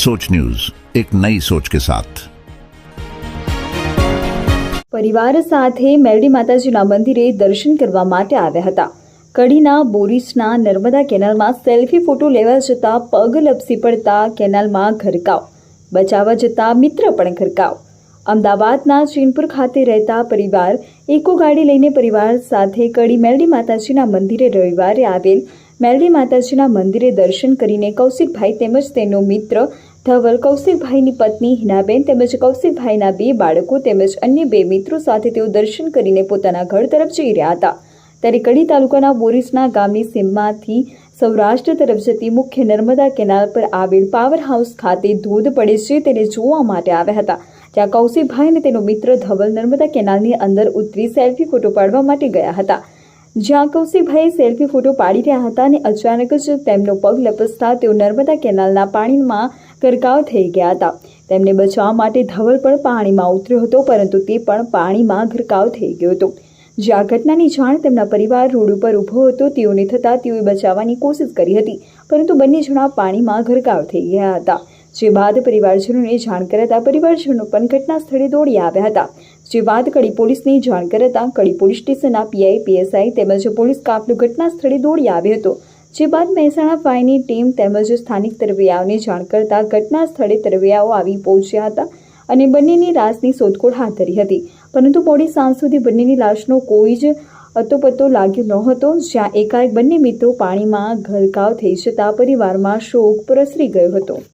सोच न्यूज एक नई सोच के साथ પરિવાર સાથે મેરડી માતાજીના મંદિરે દર્શન કરવા માટે આવ્યા હતા કડીના બોરીસના નર્મદા કેનાલમાં સેલ્ફી ફોટો લેવા જતા પગ લપસી પડતા કેનાલમાં ઘરકાવ બચાવવા જતા મિત્ર પણ ઘરકાવ અમદાવાદના ચીનપુર ખાતે રહેતા પરિવાર ઇકો ગાડી લઈને પરિવાર સાથે કડી મેરડી માતાજીના મંદિરે રવિવારે આવેલ મેરડી માતાજીના મંદિરે દર્શન કરીને કૌશિકભાઈ તેમજ તેનો મિત્ર ધવલ કૌશિકભાઈની પત્ની હિનાબેન તેમજ કૌશિકભાઈના બે બાળકો તેમજ અન્ય બે મિત્રો સાથે તેઓ દર્શન કરીને પોતાના ઘર તરફ જઈ રહ્યા હતા. ત્યારે કડી તાલુકાના બોરીસના ગામની સીમમાંથી સૌરાષ્ટ્ર તરફ જતી મુખ્ય નર્મદા કેનાલ પર આવેલ પાવર હાઉસ ખાતે ધોધ પડે છે તેને જોવા માટે આવ્યા હતા. ત્યાં કૌશિકભાઈ અને તેનો મિત્ર ધવલ નર્મદા કેનાલની અંદર ઉતરી સેલ્ફી ફોટો પાડવા માટે ગયા હતા. જ્યાં કૌશિકભાઈ સેલ્ફી ફોટો પાડી રહ્યા હતા અને અચાનક જ તેમનો પગ લપસતા તેઓ નર્મદા કેનાલના પાણીમાં ગરકાવ થઈ ગયા હતા. તેમને બચાવવા માટે ધવલ પણ પાણીમાં ઉતર્યો હતો, પરંતુ તે પણ પાણીમાં ગરકાવ થઈ ગયો હતો. જે આ ઘટનાની જાણ તેમના પરિવાર રોડ ઉપર ઊભો હતો, તેઓને થતાં તેઓએ બચાવવાની કોશિશ કરી હતી, પરંતુ બંને જણા પાણીમાં ગરકાવ થઈ ગયા હતા. જે બાદ પરિવારજનોને જાણ કરાતા પરિવારજનો પણ ઘટના સ્થળે દોડી આવ્યા હતા. જે બાદ કડી પોલીસને જાણ કરાતા કડી પોલીસ સ્ટેશનના પીઆઈ, પીએસઆઈ તેમજ પોલીસ કાફલો ઘટના સ્થળે દોડી આવ્યો હતો. જે બાદ મહેસાણા ફાયરની ટીમ તેમજ સ્થાનિક તરવૈયાઓને જાણ કરતા ઘટના સ્થળે તરવૈયાઓ આવી પહોંચ્યા હતા અને બંનેની લાશની શોધખોળ હાથ ધરી હતી. પરંતુ મોડી સાંજ સુધી બંનેની લાશનો કોઈ જ અતોપતો લાગ્યો નહોતો, જ્યાં એકાએક બંને મિત્રો પાણીમાં ઘરકાવ થઈ જતા પરિવારમાં શોક પ્રસરી ગયો હતો.